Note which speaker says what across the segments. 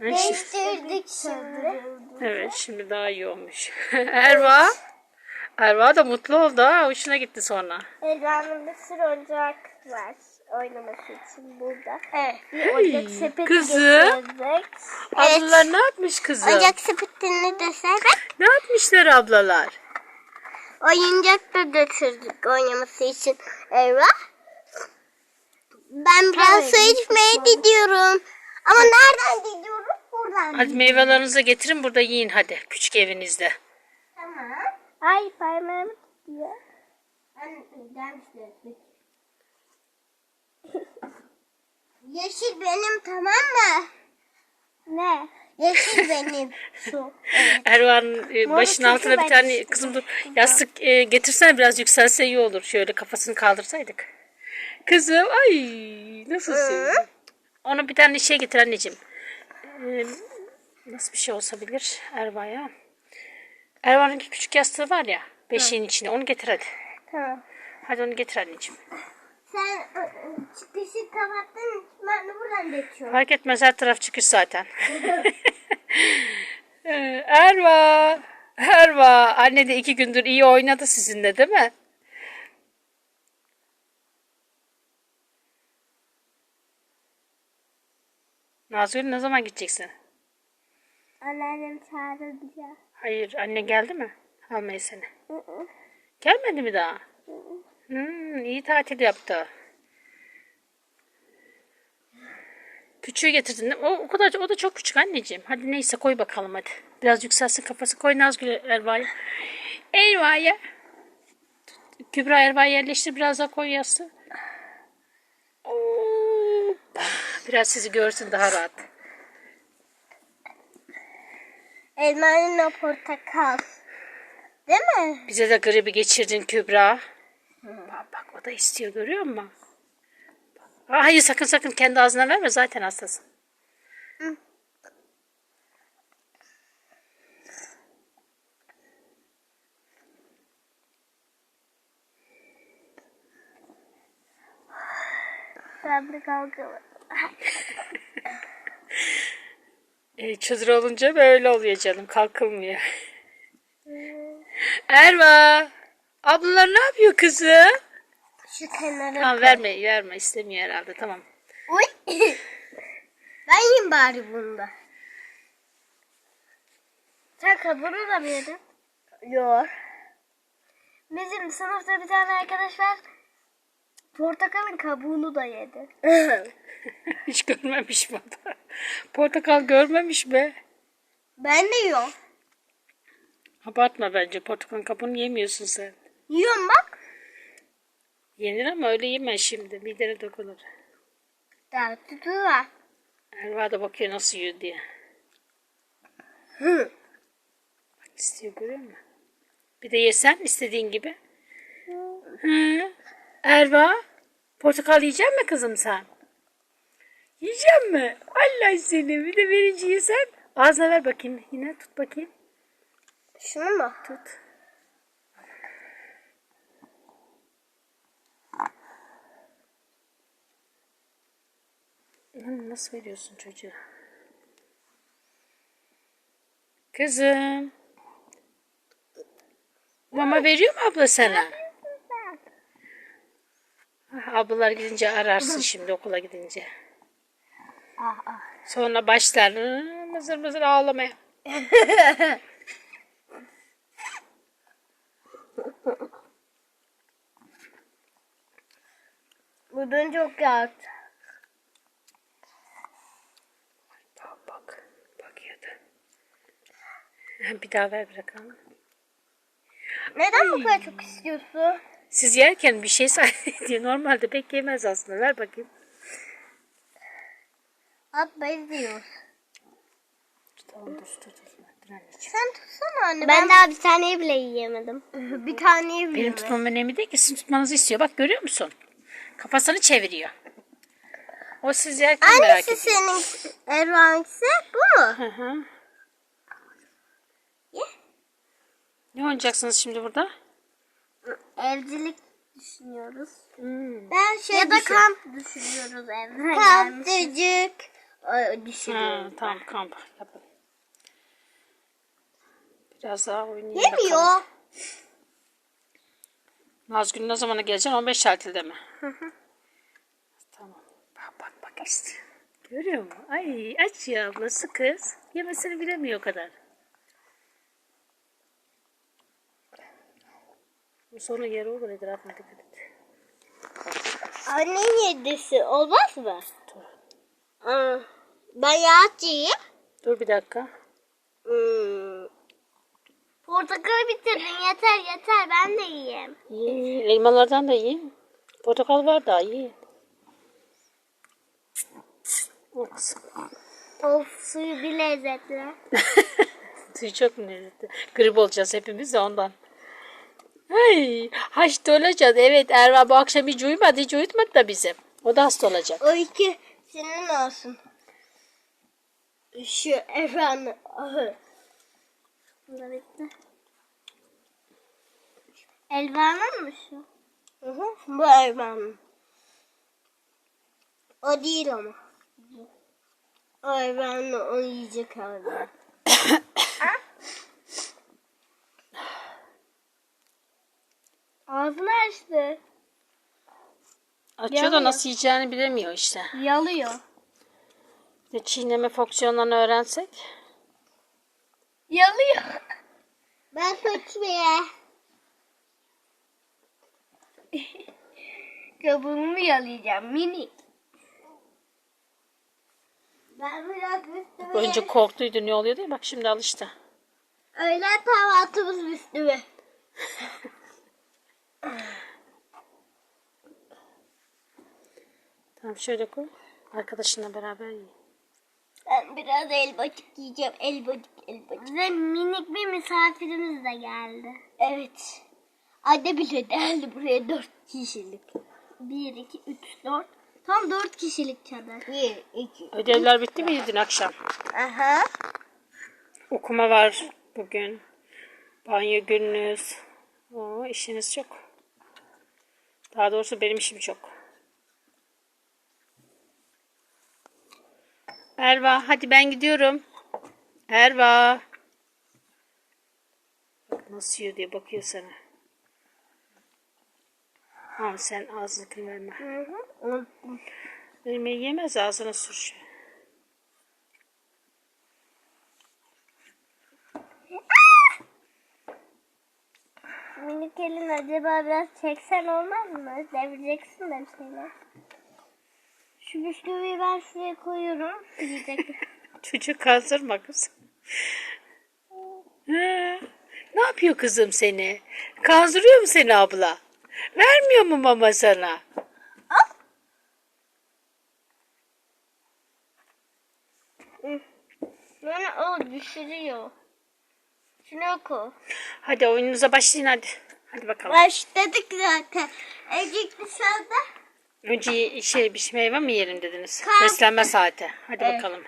Speaker 1: Şi-
Speaker 2: Değiştirdik şimdi.
Speaker 1: Evet şimdi daha iyi olmuş. Erva. Erva da mutlu oldu ha. Hoşuna gitti sonra.
Speaker 2: Elvan'ın bir sürü oyuncak var oynaması için burada. Evet. Bir
Speaker 1: Hey,
Speaker 2: oyuncak sepeti
Speaker 1: kızım.
Speaker 2: getirdik.
Speaker 1: Ablalar ne yapmış kızım?
Speaker 2: Oyuncak sepetini desek
Speaker 1: Ne yapmışlar ablalar?
Speaker 2: oyuncak da götürdük oynaması için. Elva. Ben biraz su içmeye gidiyorum. Ama nereden gidiyorum? Buradan.
Speaker 1: Hadi meyvelerinizi getirin burada yiyin hadi. Küçük evinizde.
Speaker 2: Tamam. Ay parmağım. Ben gelmişler. Yeşil benim tamam mı? Ne? Yeşil benim. Su.
Speaker 1: Ervan e, başının
Speaker 2: Mor
Speaker 1: altına bir tane
Speaker 2: ben-
Speaker 1: kızım dur yastık e, getirsen biraz yükselse iyi olur. Şöyle kafasını kaldırsaydık. Kızım ay nasılsın? Ona bir tane şey getir anneciğim. E, nasıl bir şey olsa bilir Erva'ya. Erva'nınki küçük yastığı var ya beşiğin içine onu getir hadi.
Speaker 2: Tamam.
Speaker 1: Hadi onu getir anneciğim.
Speaker 2: Sen ı, ı, çıkışı kapattın. Ben de buradan geçiyorum.
Speaker 1: Fark etmez her taraf çıkış zaten. Ee, Erva. Erva. Anne de iki gündür iyi oynadı sizinle değil mi? Nazgül ne zaman gideceksin?
Speaker 2: Anneannem çağırdı bize.
Speaker 1: Hayır anne geldi mi? Almaya seni. Gelmedi mi daha? Hmm, iyi tatil yaptı. Küçüğü getirdin. O, o kadar o da çok küçük anneciğim. Hadi neyse koy bakalım hadi. Biraz yükselsin kafası. Koy Nazgül Erva'ya. Erva'ya. Kübra Erva'ya yerleştir. Biraz daha koy yastığı. Biraz sizi görsün daha rahat.
Speaker 2: Elmanın o portakal. Değil mi?
Speaker 1: Bize de gribi geçirdin Kübra. Bak, bak o da istiyor görüyor musun? Aa, Hayır sakın sakın kendi ağzına verme zaten hastasın.
Speaker 2: Ben bir kavga
Speaker 1: E, çadır olunca böyle oluyor canım kalkılmıyor. Erva. Ablalar ne yapıyor kızım?
Speaker 2: Şu kenara.
Speaker 1: Tamam verme verme istemiyor herhalde tamam.
Speaker 2: Uy. ben yiyeyim bari bunu da. Sen kabuğunu da mı yedin? Yok. Bizim sınıfta bir tane arkadaş var. Portakalın kabuğunu da yedi.
Speaker 1: Hiç görmemiş da? Portakal görmemiş be.
Speaker 2: ben de yiyorum.
Speaker 1: Abartma bence portakalın kabuğunu yemiyorsun sen.
Speaker 2: Yiyorum bak.
Speaker 1: Yenir ama öyle yeme şimdi midene dokunur.
Speaker 2: Daha tutu var.
Speaker 1: Erva da bakıyor nasıl yiyor diye.
Speaker 2: Hı.
Speaker 1: Bak istiyor görüyor musun? Bir de yesen istediğin gibi. Hı. Erva, portakal yiyecek mi kızım sen? Yiyecek mi? Allah seni bir de verince yesen. Ağzına ver bakayım yine tut bakayım.
Speaker 2: Şunu mu?
Speaker 1: Tut. Nasıl veriyorsun çocuğa? Kızım. Mama veriyor mu abla sana? Ablalar gidince ararsın şimdi okula gidince.
Speaker 2: Ah ah.
Speaker 1: Sonra başlar "Hı, mızır mızır ağlamaya.
Speaker 2: Buradan çok yağdı.
Speaker 1: Bak bak. Bakıyor da. Bir daha ver bırakalım.
Speaker 2: Neden bu kadar çok istiyorsun?
Speaker 1: Siz yerken bir şey diye normalde pek yemez aslında. Ver bakayım.
Speaker 2: At izliyoruz.
Speaker 1: Tamam dur anneciğim.
Speaker 2: Sen tutsana anne. Ben, daha bir taneyi bile yiyemedim. bir taneyi bile.
Speaker 1: Benim tutmam önemli değil ki sizin tutmanızı istiyor. Bak görüyor musun? Kafasını çeviriyor. O siz yerken merak
Speaker 2: Hangisi
Speaker 1: ediyor.
Speaker 2: senin Ervan'sı? Bu mu?
Speaker 1: Hı hı.
Speaker 2: Ye.
Speaker 1: Ne oynayacaksınız şimdi burada?
Speaker 2: Evcilik düşünüyoruz.
Speaker 1: Hmm.
Speaker 2: Ben şey ya da kamp düşünüyoruz evde. Kampçıcık Ay, dişi
Speaker 1: Ha, tamam kamp yapalım. Biraz daha oynayalım.
Speaker 2: Yemiyor.
Speaker 1: Nazgül ne zamana geleceksin? 15 tatilde mi? Tamam. Bak bak bak istiyor. Görüyor musun? Ay aç ya ablası kız. Yemesini bilemiyor o kadar. Sonra yeri olur etrafına dikkat et.
Speaker 2: Anne yedisi olmaz mı? Aa, ben yağ yiyeyim.
Speaker 1: Dur bir dakika.
Speaker 2: Hmm. Portakalı bitirdin yeter yeter ben de yiyeyim.
Speaker 1: İyi, elmalardan da yiyin. Portakal var daha iyi.
Speaker 2: Of suyu bir lezzetli.
Speaker 1: Suyu çok lezzetli. Grip olacağız hepimiz de ondan. Ay, hasta olacağız. Evet Erva bu akşam hiç uyumadı. Hiç uyutmadı da bizi. O da hasta olacak.
Speaker 2: O iki senin olsun. Şu efendim. Ahı. Bu da bitti. Elvanın mı şu? Hı hı. Bu elvanın. O değil ama. O elvanın o yiyecek abi. Ağzını açtı.
Speaker 1: Açıyor da nasıl yiyeceğini bilemiyor işte.
Speaker 2: Yalıyor.
Speaker 1: Bir de çiğneme fonksiyonlarını öğrensek.
Speaker 2: Yalıyor. Ben seçmeye. Kabuğumu yalayacağım minik. Ben biraz.
Speaker 1: Önce korktuydu ne oluyor diye bak şimdi alıştı.
Speaker 2: Öğlen kahvaltımız üstüme.
Speaker 1: Tamam şöyle koy. Arkadaşınla beraber yiyin.
Speaker 2: Ben biraz elbacık yiyeceğim. Elbacık elbacık. Ve minik bir misafirimiz de geldi. Evet. Anne bile geldi buraya dört kişilik. Bir, iki, üç, dört. Tam dört kişilik çadır. Bir, iki.
Speaker 1: Ödevler bitti mi dün akşam?
Speaker 2: Aha.
Speaker 1: Okuma var bugün. Banyo gününüz. Oo, işiniz çok. Daha doğrusu benim işim çok. Erva hadi ben gidiyorum. Erva. Bak nasıl yiyor diye bakıyor sana. Ama sen ağzını kırma.
Speaker 2: Hı hı.
Speaker 1: Benim yemez ağzına sür şu.
Speaker 2: Minik elin acaba biraz çeksen olmaz mı? Devireceksin de bir şeyler. Şu bisküviyi ben şuraya koyuyorum.
Speaker 1: Çocuk kazdırma kızım. He, ne yapıyor kızım seni? Kazdırıyor mu seni abla? Vermiyor mu mama sana?
Speaker 2: Yani o düşürüyor. Şunu oku.
Speaker 1: Hadi oyununuza başlayın hadi. Hadi bakalım.
Speaker 2: Başladık zaten. Ecik dışarıda.
Speaker 1: Önce şey bir meyve mi yiyelim dediniz?
Speaker 2: Kalk.
Speaker 1: Beslenme saati. Hadi
Speaker 2: Evet.
Speaker 1: bakalım.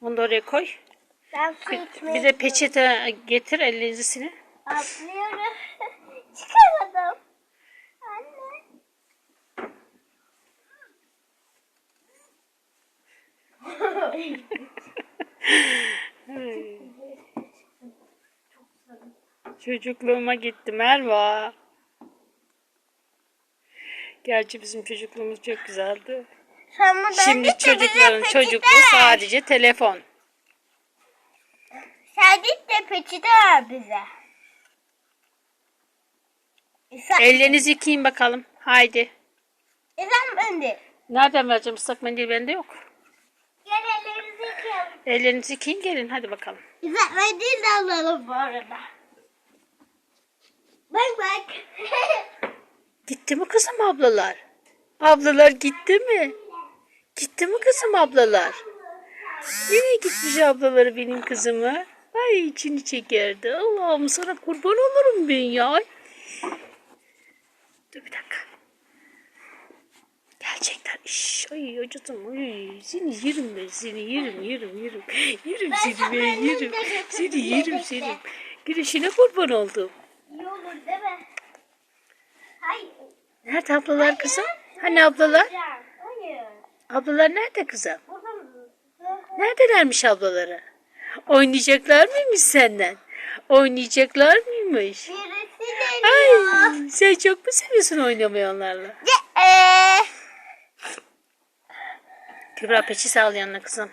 Speaker 1: Onu da oraya koy.
Speaker 2: Ben su içmeye
Speaker 1: Bir de peçete getir elinizi silin.
Speaker 2: atlıyorum. Çıkamadım. Anne.
Speaker 1: Çocukluğuma gittim Erva. Gerçi bizim çocukluğumuz çok güzeldi. Şimdi çocukların çocukluğu sadece telefon.
Speaker 2: Git de peçete ver bize.
Speaker 1: Ellerinizi yıkayın bakalım. Haydi.
Speaker 2: e sen ben de.
Speaker 1: Nereden vereceğim ıslak mendil bende yok.
Speaker 2: Gel ellerimizi yıkayalım.
Speaker 1: Ellerinizi yıkayın gelin hadi bakalım.
Speaker 2: Güzel mendil de alalım bu arada. Bak bak.
Speaker 1: Gitti mi kızım ablalar? Ablalar gitti mi? Gitti mi kızım ablalar? Nereye gitmiş ablaları benim kızımı? Ay içini çekerdi. Allah'ım sana kurban olurum ben ya. Dur bir dakika. Gerçekten iş. Ay acıdım. Ay, seni yerim ben seni yerim yerim yerim. Yerim seni ben yerim. Seni yerim seni. Güneşine kurban oldum.
Speaker 2: İyi olur değil mi? Hayır.
Speaker 1: Nerede ablalar kızım? Hani ablalar?
Speaker 2: Hayır.
Speaker 1: Ablalar nerede kızım? Neredelermiş ablaları? Oynayacaklar mıymış senden? Oynayacaklar mıymış?
Speaker 2: Birisi
Speaker 1: Ay sen çok mu seviyorsun oynamayı onlarla?
Speaker 2: Eee.
Speaker 1: Kübra peçi sağ ol yanına kızım.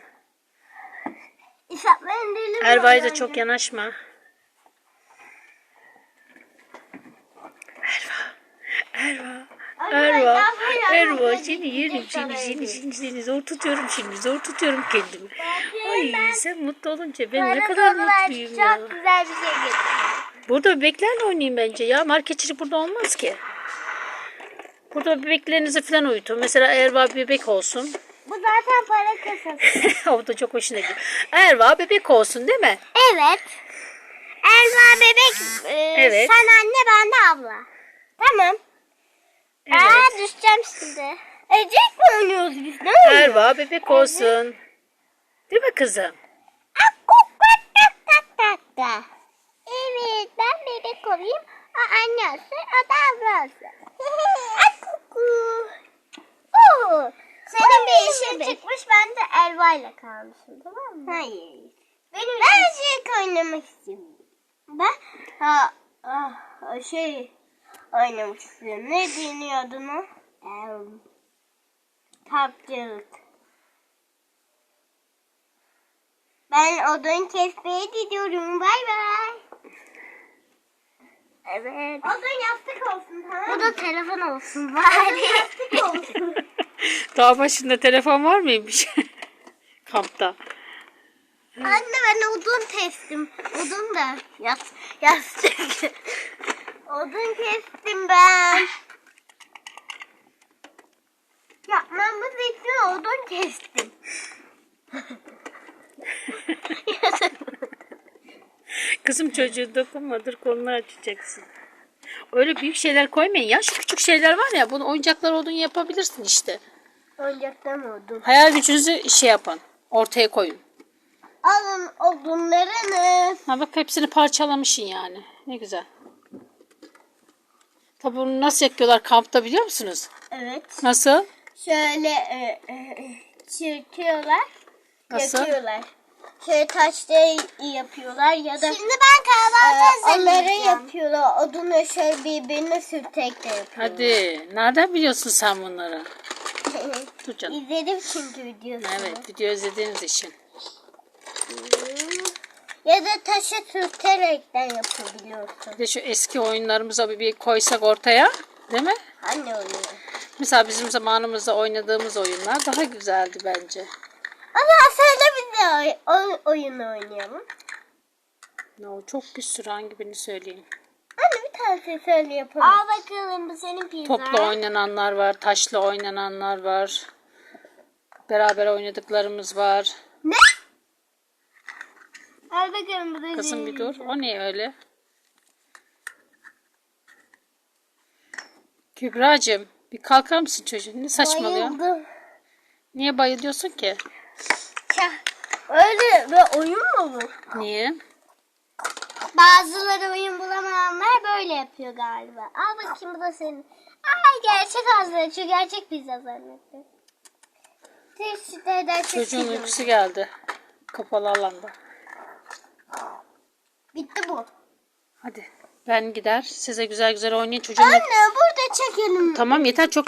Speaker 2: İshak mendili
Speaker 1: Erva'ya da çok yanaşma. Erva. Erva. Erva. Erva seni yerim seni seni seni seni zor tutuyorum şimdi zor tutuyorum kendimi. Ay sen mutlu olunca ben ne kadar mutluyum ya.
Speaker 2: Çok güzel bir şey getirdim.
Speaker 1: Burada bebeklerle oynayayım bence ya. Marketçilik burada olmaz ki. Burada bebeklerinizi falan uyutun. Mesela Erva bebek olsun.
Speaker 2: Bu zaten para kasası.
Speaker 1: o da çok hoşuna gidiyor. Erva bebek olsun değil mi?
Speaker 2: evet. Elma bebek. e,
Speaker 1: Evet.
Speaker 2: Sen anne ben de abla. Tamam.
Speaker 1: Evet.
Speaker 2: Aa düşeceğim şimdi. Ecek mi oynuyoruz biz? Ne oynuyoruz?
Speaker 1: Erva bebek olsun. Değil mi kızım?
Speaker 2: Evet ben bebek olayım. O anne olsun o da abla olsun. Akuku. Oo, Senin bir işin çıkmış ben de Elva ile kalmışım tamam mı? Hayır. Benim ben şey oynamak istiyorum. Ben ha, ah, şey istiyorum. Ne deniyor adına? Um, Tapçılık. Ben odun kesmeye gidiyorum. Bay bay. Evet. Odun yastık olsun tamam mı? Bu da telefon olsun bari. yastık olsun.
Speaker 1: Dağ başında telefon var mıymış? Kampta.
Speaker 2: Anne ben odun kestim. Odun da yas yastık. Odun kestim ben. Yapmamız için odun kestim.
Speaker 1: Kızım çocuğu dokunmadır kolunu açacaksın. Öyle büyük şeyler koymayın ya. Şu küçük şeyler var ya bunu oyuncaklar olduğunu yapabilirsin işte.
Speaker 2: Oyuncaktan odun.
Speaker 1: Hayal gücünüzü şey yapın. Ortaya koyun.
Speaker 2: Alın odunlarınız.
Speaker 1: Ha bak hepsini parçalamışsın yani. Ne güzel. Tabii bunu nasıl yakıyorlar kampta biliyor musunuz?
Speaker 2: Evet.
Speaker 1: Nasıl?
Speaker 2: Şöyle e, e, e, çırpıyorlar.
Speaker 1: Nasıl?
Speaker 2: Yakıyorlar. Şöyle taşta yapıyorlar ya da Şimdi ben kahvaltı Onları yapıyorlar. Odunu şöyle birbirine sürterek de yapıyorlar.
Speaker 1: Hadi. Nereden biliyorsun sen bunları? Dur canım.
Speaker 2: İzledim çünkü videosunu.
Speaker 1: Evet video izlediğiniz için.
Speaker 2: Ya da taşa sürterekten yapabiliyorsun.
Speaker 1: Bir de şu eski oyunlarımıza bir, bir koysak ortaya. Değil mi?
Speaker 2: Anne oluyor.
Speaker 1: Mesela bizim zamanımızda oynadığımız oyunlar daha güzeldi bence.
Speaker 2: Ama söyle bize oy, oy, oyunu oynayalım.
Speaker 1: No, çok bir sürü hangi birini söyleyeyim.
Speaker 2: Anne bir tane söyle yapalım. Al bakalım bu senin pizza.
Speaker 1: Topla oynananlar var, taşla oynananlar var. Beraber oynadıklarımız var.
Speaker 2: Ne? Al bakalım bu da
Speaker 1: Kızım bir dur. O ne öyle? Kübra'cığım bir kalkar mısın çocuğum? Ne saçmalıyorsun?
Speaker 2: Bayıldım.
Speaker 1: Niye bayılıyorsun ki?
Speaker 2: Ya, Öyle bir oyun mu bu?
Speaker 1: Niye?
Speaker 2: Bazıları oyun bulamayanlar böyle yapıyor galiba. Al bakayım bu da senin. Ay gerçek ağzı. Şu gerçek pizza zannettim. Tepsi de eder
Speaker 1: Çocuğun uykusu geldi. Kapalı alanda.
Speaker 2: Bitti bu.
Speaker 1: Hadi ben gider. Size güzel güzel oynayın çocuğun.
Speaker 2: Anne burada çekelim.
Speaker 1: Tamam yeter çok